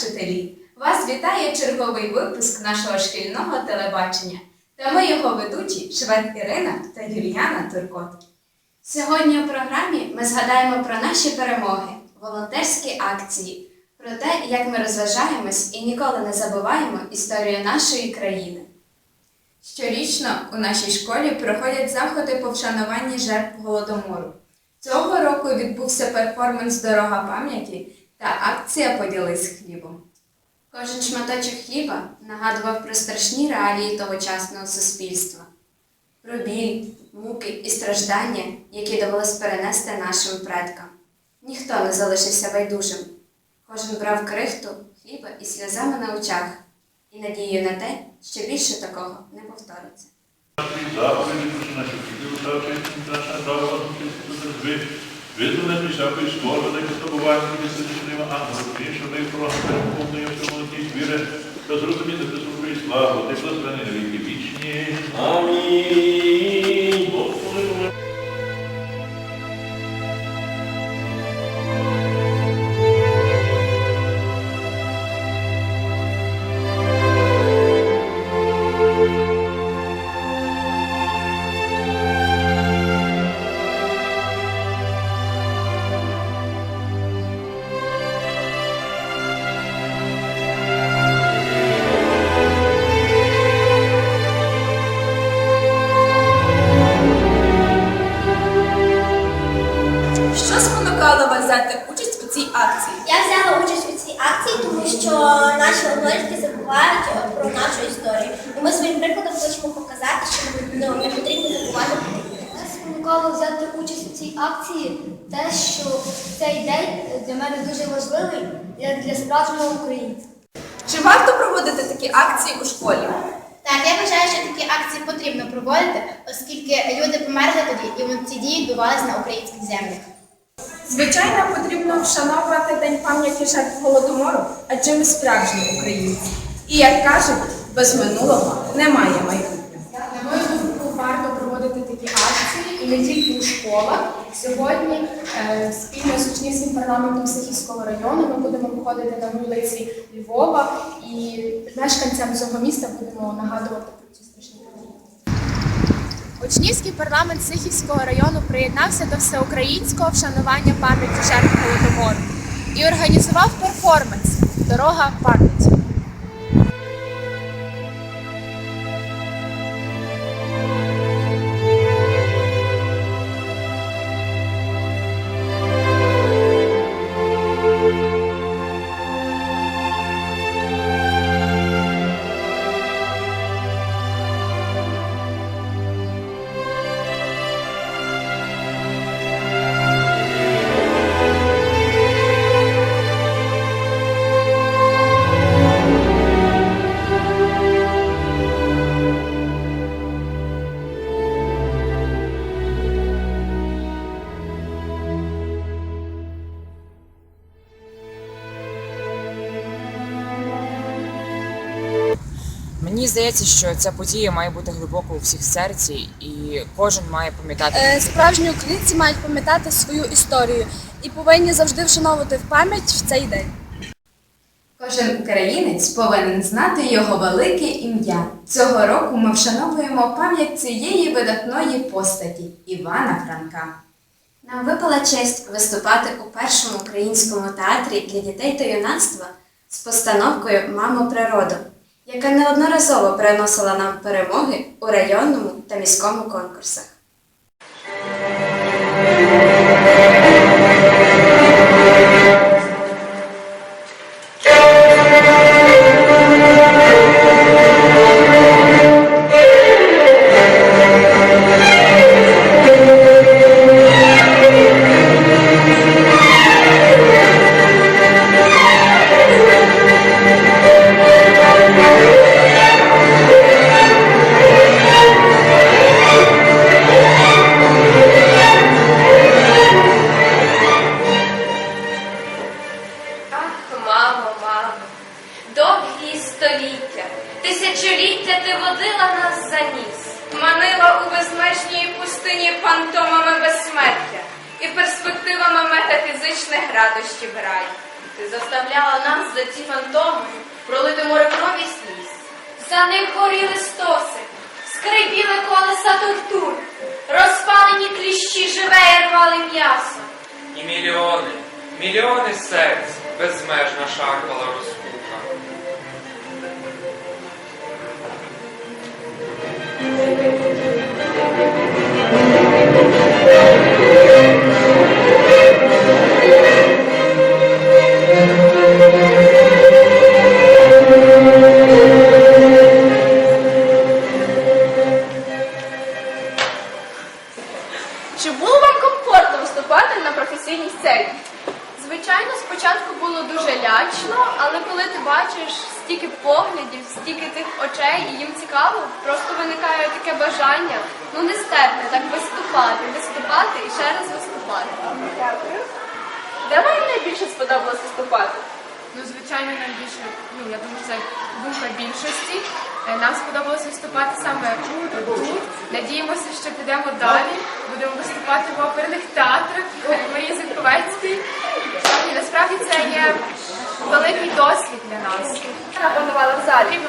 вчителі, вас вітає черговий випуск нашого шкільного телебачення. Та ми його ведучі Швед Ірина та Юліана Туркот. Сьогодні у програмі ми згадаємо про наші перемоги, волонтерські акції, про те, як ми розважаємось і ніколи не забуваємо історію нашої країни. Щорічно у нашій школі проходять заходи по вшануванні жертв голодомору. Цього року відбувся перформанс Дорога пам'яті та акція Поділись хлібом. Кожен шматочок хліба нагадував про страшні реалії тогочасного суспільства, про біль, муки і страждання, які довелось перенести нашим предкам. Ніхто не залишився байдужим. Кожен брав крихту, хліба і сльозами на очах, і надією на те, що більше такого не повториться. Заповіді прошу наші вчителі, ставши наша дава ви визволити всякої скорби, дай потребування від сидячними ангелів, що ми прога переповнує всьому тій віри, та зрозуміти Христову і славу, ти благословений на віки вічні. Амінь. Взяти участь у цій акції? Я взяла участь у цій акції, тому що наші однолітки забувають про нашу історію. І ми своїм прикладом хочемо показати, що ну, не потрібно забувати. Нас спонукало взяти участь у цій акції те, що цей день для мене дуже важливий як для справжнього українця. Чи варто проводити такі акції у школі? Так, я вважаю, що такі акції потрібно проводити, оскільки люди померли тоді, і ці дії відбувалися на українських землях. Звичайно, потрібно вшановувати День пам'яті жертв голодомору, адже ми справжні українці. І як кажуть, без минулого немає майбутнього. На мою думку, варто проводити такі акції і не тільки у школах. Сьогодні е, спільно з учнівським парламентом Сихівського району ми будемо виходити на вулиці Львова і мешканцям цього міста будемо нагадувати про ці страшні. Учнівський парламент Сихівського району приєднався до всеукраїнського вшанування пам'яті жертв голодомору і організував перформанс Дорога пам'яті. Здається, що ця подія має бути глибоко у всіх серці, і кожен має пам'ятати. Е, Справжні українці мають пам'ятати свою історію і повинні завжди вшановувати в пам'ять в цей день. Кожен українець повинен знати його велике ім'я. Цього року ми вшановуємо пам'ять цієї видатної постаті Івана Франка. Нам випала честь виступати у першому українському театрі для дітей та юнацтва з постановкою Мамо природу, яка неодноразово приносила нам перемоги у районному та міському конкурсах. Пролити море крові сліз. За них горіли стоси, скрипіли колеса тортур, розпалені кліщі живе і рвали м'ясо. І мільйони, мільйони серць безмежна шарпала розпука. Чи сподобалось виступати? Ну, звичайно, найбільше, ну я думаю, це думка більшості. Е, Нам сподобалось виступати саме тут. Надіємося, що підемо далі. Будемо виступати в оперних театрах в Марії Зінковецькій. І насправді це є великий досвід для нас. Вона панувала в залі.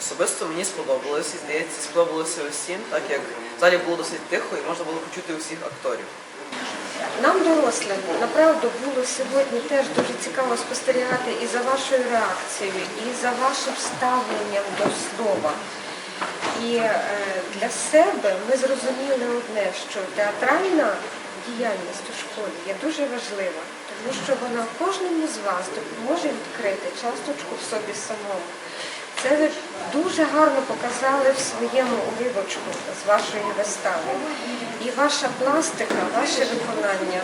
Особисто мені сподобалось і здається, сподобалося усім, так як в залі було досить тихо і можна було почути усіх акторів. Нам, дорослим, направду було сьогодні теж дуже цікаво спостерігати і за вашою реакцією, і за вашим ставленням до слова. І е, для себе ми зрозуміли одне, що театральна діяльність у школі є дуже важлива, тому що вона кожному з вас допоможе відкрити часточку в собі самому. Це ви дуже гарно показали в своєму уривочку з вашої вистави. І ваша пластика, ваше виконання,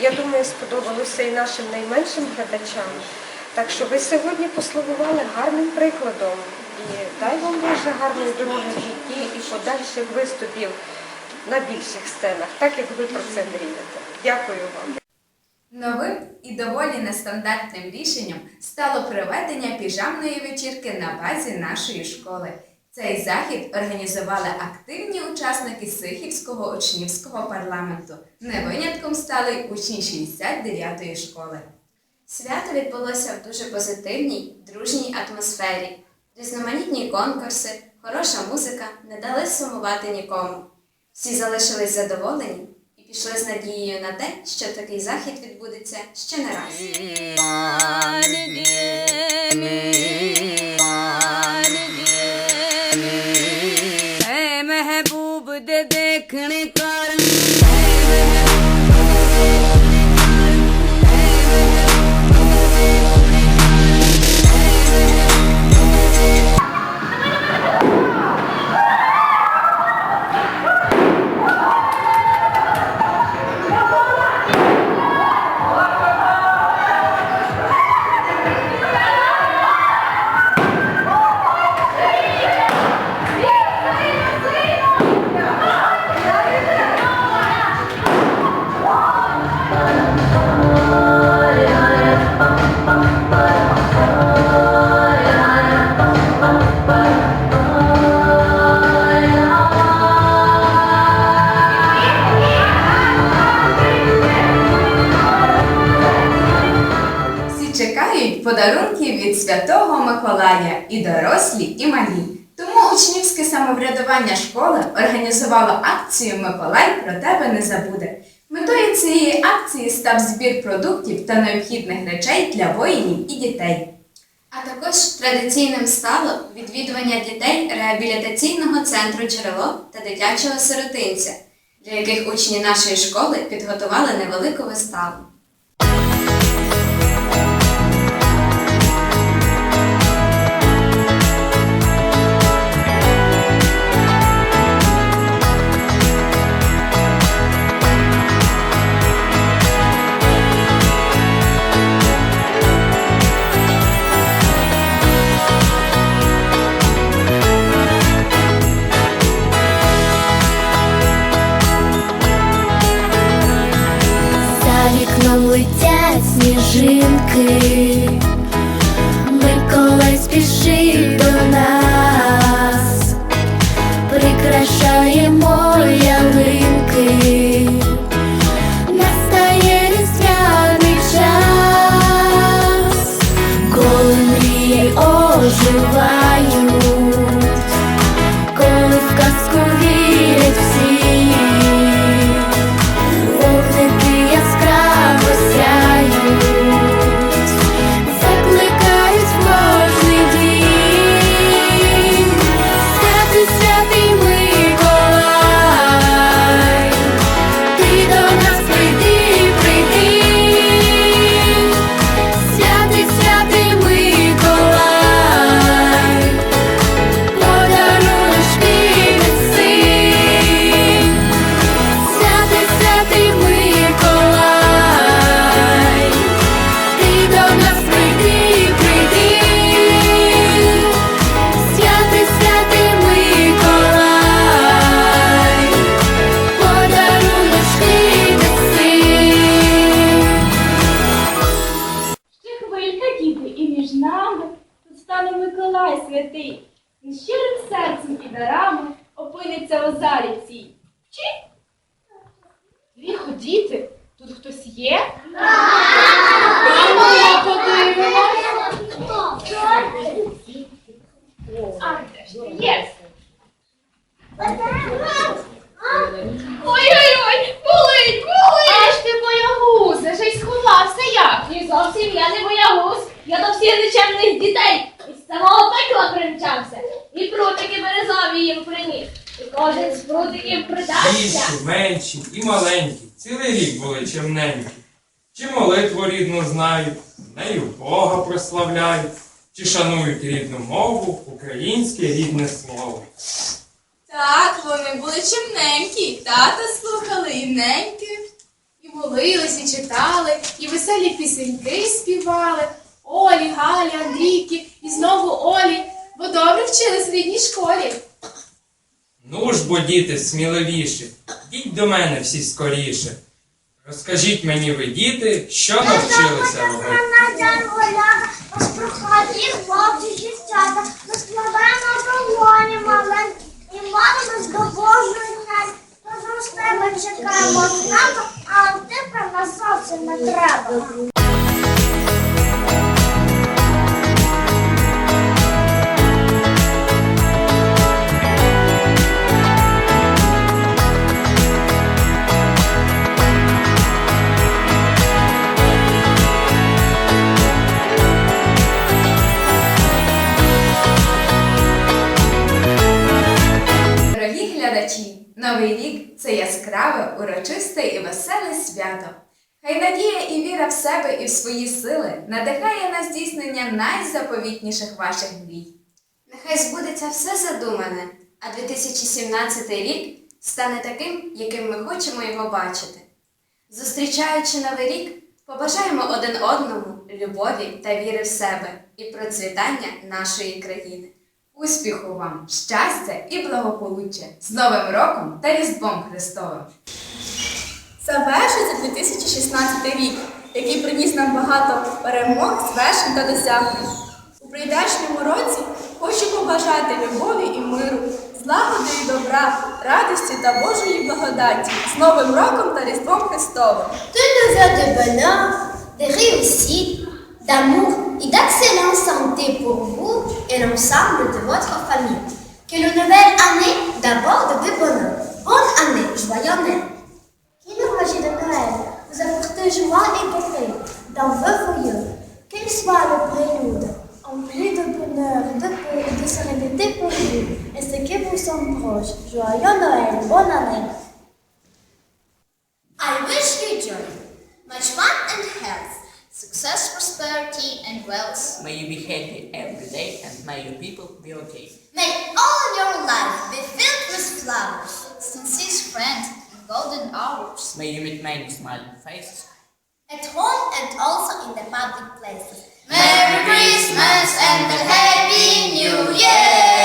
я думаю, сподобалося і нашим найменшим глядачам. Так що ви сьогодні послугували гарним прикладом. І дай вам Боже гарної дороги в житті і подальших виступів на більших сценах, так як ви про це мрієте. Дякую вам. Новим і доволі нестандартним рішенням стало проведення піжамної вечірки на базі нашої школи. Цей захід організували активні учасники Сихівського учнівського парламенту. Не винятком стали учні 69-ї школи. Свято відбулося в дуже позитивній, дружній атмосфері. Різноманітні конкурси, хороша музика не дали сумувати нікому. Всі залишились задоволені пішли з надією на те, що такий захід відбудеться ще не раз. Організувало акцію Миколай про тебе не забуде. Метою цієї акції став збір продуктів та необхідних речей для воїнів і дітей. А також традиційним стало відвідування дітей реабілітаційного центру джерело та дитячого сиротинця, для яких учні нашої школи підготували невелику виставу. Ж є? Ой-ой-ой, болить, болить! Аж ти боягуз, лише й сховався як? Ні, зовсім я не боягуз. Я до всіх нечемних дітей із самого пекла примчався. І прутики березові їм приніс. І кожен з прутиків придався. Більші, менші і маленькі, цілий рік були чемненькі. Чи молитву рідну знають, нею Бога прославляють, чи шанують рідну мову, українське рідне слово. Так, вони були чимненькі, і тата слухали і неньки. І молились, і читали, і веселі пісеньки співали. Олі, Галі, Андрійки, і знову Олі, бо добре вчились в рідній школі. Ну ж бо, діти, сміливіші, йдіть до мене всі скоріше. Розкажіть мені ви, діти, що навчилися робити. É de volta registrada Новий рік це яскраве, урочисте і веселе свято. Хай надія і віра в себе і в свої сили надихає на здійснення найзаповітніших ваших мрій. Нехай збудеться все задумане, а 2017 рік стане таким, яким ми хочемо його бачити. Зустрічаючи Новий рік, побажаємо один одному любові та віри в себе і процвітання нашої країни. Успіху вам, щастя і благополуччя з Новим роком та Різдвом Христовим! Завершується 2016 рік, який приніс нам багато перемог, звершень та досягнень. У прийдешньому році хочу побажати любові і миру, злагоди і добра, радості та Божої благодаті з Новим роком та Різдвом Христовим. Nos vœux de bonheur, de réussite, d'amour et d'excellente santé pour vous et l'ensemble de votre famille. Que la nouvelle année d'aborde de bonheur. Bonne année, joyeux Noël. Que le magie de Noël vous apporte joie et beauté dans vos foyers. Qu'il soit le prélude, empli de bonheur, de paix et de sérénité pour vous et ceux qui vous sont proches. Joyeux Noël, bonne année. I wish you much and health, success, prosperity, and wealth. May you be happy every day and may your people be okay. May all your life be filled with flowers, sincere friends, and golden hours. May you meet many smiling faces. At home and also in the public places. Merry Christmas and a Happy New Year!